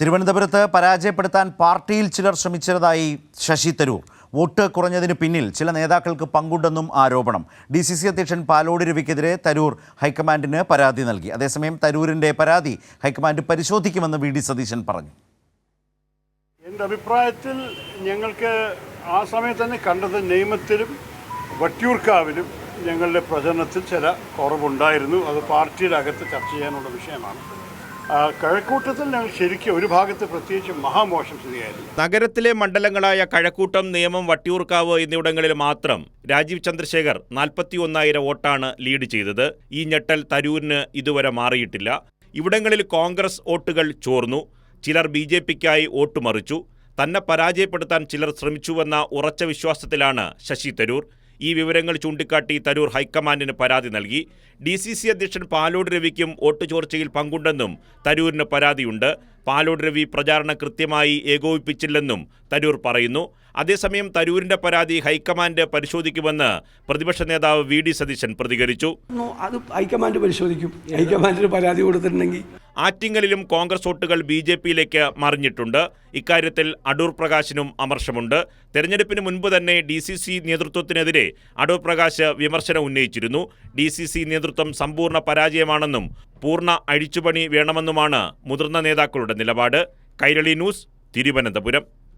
തിരുവനന്തപുരത്ത് പരാജയപ്പെടുത്താൻ പാർട്ടിയിൽ ചിലർ ശ്രമിച്ചതായി ശശി തരൂർ. വോട്ട് കുറഞ്ഞതിന് പിന്നിൽ ചില നേതാക്കൾക്ക് പങ്കുണ്ടെന്നും ആരോപണം. ഡി സി സി അധ്യക്ഷൻ പാലോടി രവിക്കെതിരെ തരൂർ ഹൈക്കമാൻഡിന് പരാതി നൽകി. അതേസമയം തരൂരിന്റെ പരാതി ഹൈക്കമാൻഡ് പരിശോധിക്കുമെന്ന് വി ഡി സതീശൻ പറഞ്ഞു. എന്റെ അഭിപ്രായത്തിൽ ഞങ്ങൾക്ക് ആ സമയത്ത് തന്നെ കണ്ടത് നിയമത്തിലും വട്ടിയൂർക്കാവിലും ഞങ്ങളുടെ പ്രചരണത്തിൽ ചില കുറവുണ്ടായിരുന്നു. അത് പാർട്ടിയുടെ അകത്ത് ചർച്ച ചെയ്യാനുള്ള വിഷയമാണ്. കഴക്കൂട്ടത്തിൽ ശരിക്കും ഒരു ഭാഗത്ത് പ്രത്യേകിച്ച് മഹാമോശം സ്ഥിതിയായിരുന്നു. നഗരത്തിലെ മണ്ഡലങ്ങളായ കഴക്കൂട്ടം നിയമം വട്ടിയൂർക്കാവ് എന്നിവിടങ്ങളിൽ മാത്രം രാജീവ് ചന്ദ്രശേഖർ നാൽപ്പത്തി ഒന്നായിരം വോട്ടാണ് ലീഡ് ചെയ്തത്. ഈ ഞെട്ടൽ തരൂരിന് ഇതുവരെ മാറിയിട്ടില്ല. ഇവിടങ്ങളിൽ കോൺഗ്രസ് വോട്ടുകൾ ചോർന്നു. ചിലർ ബി ജെ പിക്കായി വോട്ട് മറിച്ചു. തന്നെ പരാജയപ്പെടുത്താൻ ചിലർ ശ്രമിച്ചുവെന്ന ഉറച്ച വിശ്വാസത്തിലാണ് ശശി തരൂർ. ഈ വിവരങ്ങൾ ചൂണ്ടിക്കാട്ടി തരൂർ ഹൈക്കമാൻഡിന് പരാതി നൽകി. ഡി സി സി അധ്യക്ഷൻ പാലോട് രവിക്കും വോട്ട് ചോർച്ചയിൽ പങ്കുണ്ടെന്നും തരൂരിന് പരാതിയുണ്ട്. പാലോട് രവി പ്രചാരണം കൃത്യമായി ഏകോപിപ്പിച്ചില്ലെന്നും തരൂർ പറയുന്നു. അതേസമയം തരൂരിന്റെ പരാതി ഹൈക്കമാൻഡ് പരിശോധിക്കുമെന്ന് പ്രതിപക്ഷ നേതാവ് വി ഡി സതീശൻ പ്രതികരിച്ചു. അത് ഹൈക്കമാൻഡ് പരിശോധിക്കും. ഹൈക്കമാൻഡിന് പരാതി കൊടുത്തിട്ടുണ്ടെങ്കിൽ ആറ്റിങ്ങലിലും കോൺഗ്രസ് വോട്ടുകൾ ബി ജെ പിയിലേക്ക് മറിഞ്ഞിട്ടുണ്ട്. ഇക്കാര്യത്തിൽ അടൂർ പ്രകാശിനും അമർഷമുണ്ട്. തെരഞ്ഞെടുപ്പിന് മുൻപ് തന്നെ ഡി സി സി നേതൃത്വത്തിനെതിരെ അടൂർ പ്രകാശ് വിമർശനം ഉന്നയിച്ചിരുന്നു. ഡി സി സി നേതൃത്വം സമ്പൂർണ പരാജയമാണെന്നും പൂർണ അഴിച്ചുപണി വേണമെന്നുമാണ് മുതിർന്ന നേതാക്കളുടെ നിലപാട്. കൈരളി ന്യൂസ് തിരുവനന്തപുരം.